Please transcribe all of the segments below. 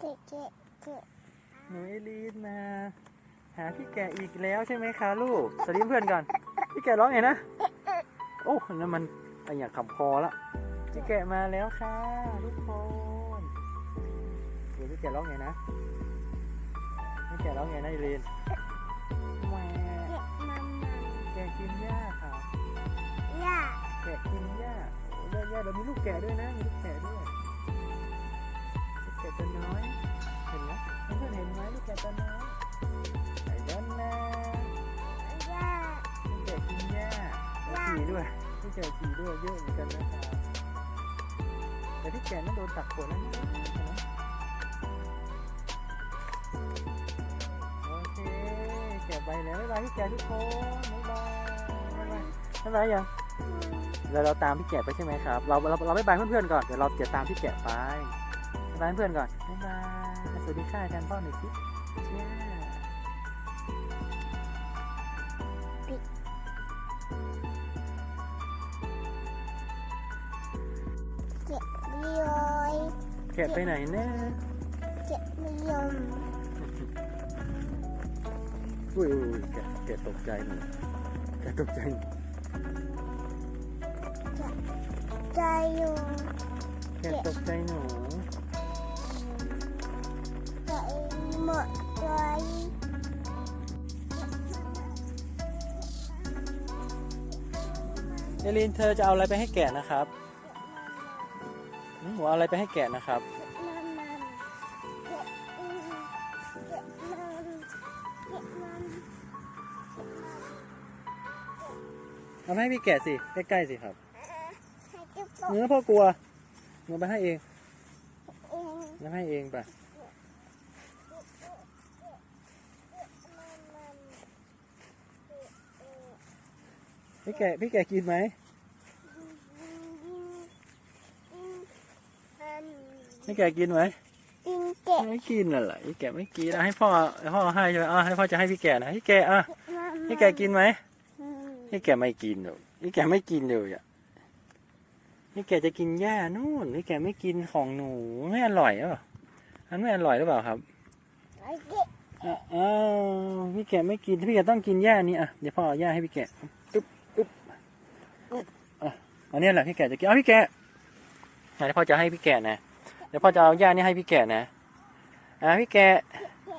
เกะเกะเกะหนูเอลีนมาหาพี่แกะอีกแล้วใช่ไหมคะลูกสวัสดีเพื่อนก่อน พี่แกะร้องไงนะ โอ้นั่นมันไออยากขับคอละพี่แกะมาแล้วค่ะทุกคนเดี๋ยวพี่แกะร้องไงนะพี่แกะร้องไงนะเอลีนแหวเกะมามาแกะกินหญ้าค่ะย่า แกะกินหญ้าโอ้ยหญ้าเดี๋ยวมีลูกแกะด้วยนะมีลูกแกะด้วยลู กแกตัวน้อย เห็นไหมเพื่อนเห็นไหมลูกแกตัวน้อยไอ้ด้านหน้าย่าลูกแกกินหญ้าแล้วขี่ด้วยลูกแกขี่ด้วยเยอะเหมือนกันนะครับแต่ที่แกนั้นโดนตักขวดแล้วนะโอเคแกไปแล้วบ๊ายบายพี่แกทุกคนบ๊ายบายบ๊ายบายบ๊ายบายยังแล้วเราตามพี่แกะไปใช่ไหมครับ เราเราเราไม่บายเพื่อนๆก่อน เดี๋ยวเราจะตามพี่แกะไป บายเพื่อนก่อนบ๊ายบายสวัสดีค่ะแทนพ่อหน่อยสิเจ้าเกะเลียยแกะไปไหนนะเกะเลียมอุ้ยอุ้ยแกะแกะตกใจหนูแกะตกใจหนูใจอยู่แกะตกใจหนู มดใจเอลินเธอจะเอาอะไรไปให้แกะนะครับหืมหนูเอาอะไรไปให้แกะนะครับมันมันเกะอืมเกะมันเกะมันเอาไปให้พี่แกะสิ ใกล้ๆสิครับให้จุ๊บเนื้อพ่อกลัวหนูไปให้เองเองหนูให้เองไป พี่แกะพี่แกะกินไหมพี่แกะกินไหมกินเกะไม่กินอะไรพี่แกะไม่กินอะให้พ่อให้พ่อให้ใช่ไหมอะให้พ่อจะให้พี่แกะนะพี่แกะอะพี่แกะกินไหมพี่แกะไม่กินหรอกพี่แกะไม่กินเลยอะพี่แกะจะกินหญ้านู่นพี่แกะไม่กินของหนูไม่อร่อยหรือเปล่าอันไม่อร่อยหรือเปล่าครับไอ้เกะอะอ้าวพี่แกะไม่กินพี่แกะต้องกินหญ้านี่อะเดี๋ยวพ่อเอาหญ้าให้พี่แกะอึ๊บอึ๊บอึ๊บ อะอันนี้แหละพี่แกะจะกินเอาพี่แกะอะเดี๋ยวพ่อจะให้พี่แกะนะเดี๋ยวพ่อจะเอาหญ้านี่ให้พี่แกะนะอะพี่แกะเก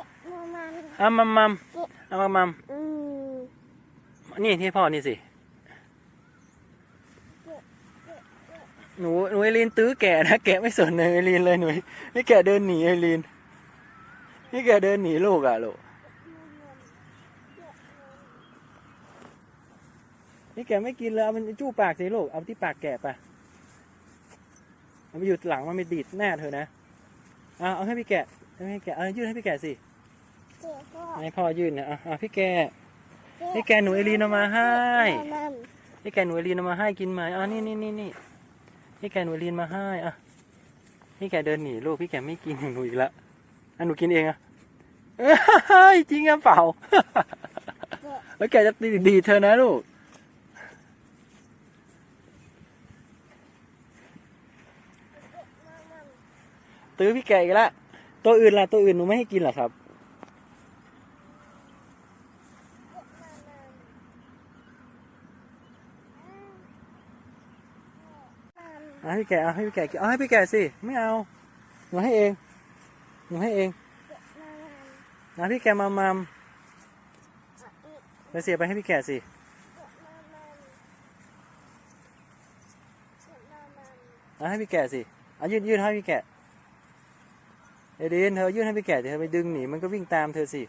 ะมันมันเอามัมมัมเอามัมมัมอืมนี่ที่พ่อนี่สิหนูหนูเอลีนตื้อแกะนะแกะไม่สนเลยเอลีนเลยหนูนี่แกะเดินหนีเอลีนนี่แกะเดินหนีลูกอะลูก นี่แกะไม่กินเลยเอามันจู้ปากสิลูกเอาที่ปากแกะไปเอาไปอยู่หลังมันไม่ดีดหน้าเธอนะเอาเอาให้พี่แกะเอาให้พี่แกะเอายื่นให้พี่แกะสิเกะพ่อให้พ่อยื่นนะเอาเอาพี่แกะพี่แกะหนูเอลีนเอามาให้มันพี่แกหนูเอลีนเอามาให้กินไหมอะนี่นี่นี่นี่พี่แกหนูเอลีนมาให้อะพี่แกเดินหนีลูกพี่แกไม่กินของหนูอีกแล้วอะหนูกินเองอะเอ้ยจริงอะเปล่าแล้วแกจะตีดีเธอนะลูก ตื้อพี่แกอีกแล้วตัวอื่นล่ะตัวอื่นหนูไม่ให้กินหรอครับ เอาให้พี่แกเอาให้พี่แกกินเอาให้พี่แกสิไม่เอาหนูให้เองหนูให้เองนะพี่แกมามามไปเสียไปให้พี่แกสิเอาให้พี่แกสิเอายื่นยื่นให้พี่แก เอเดนเธอยื่นให้พี่แกะเธอไปดึงหนีมันก็วิ่งตามเธอสิ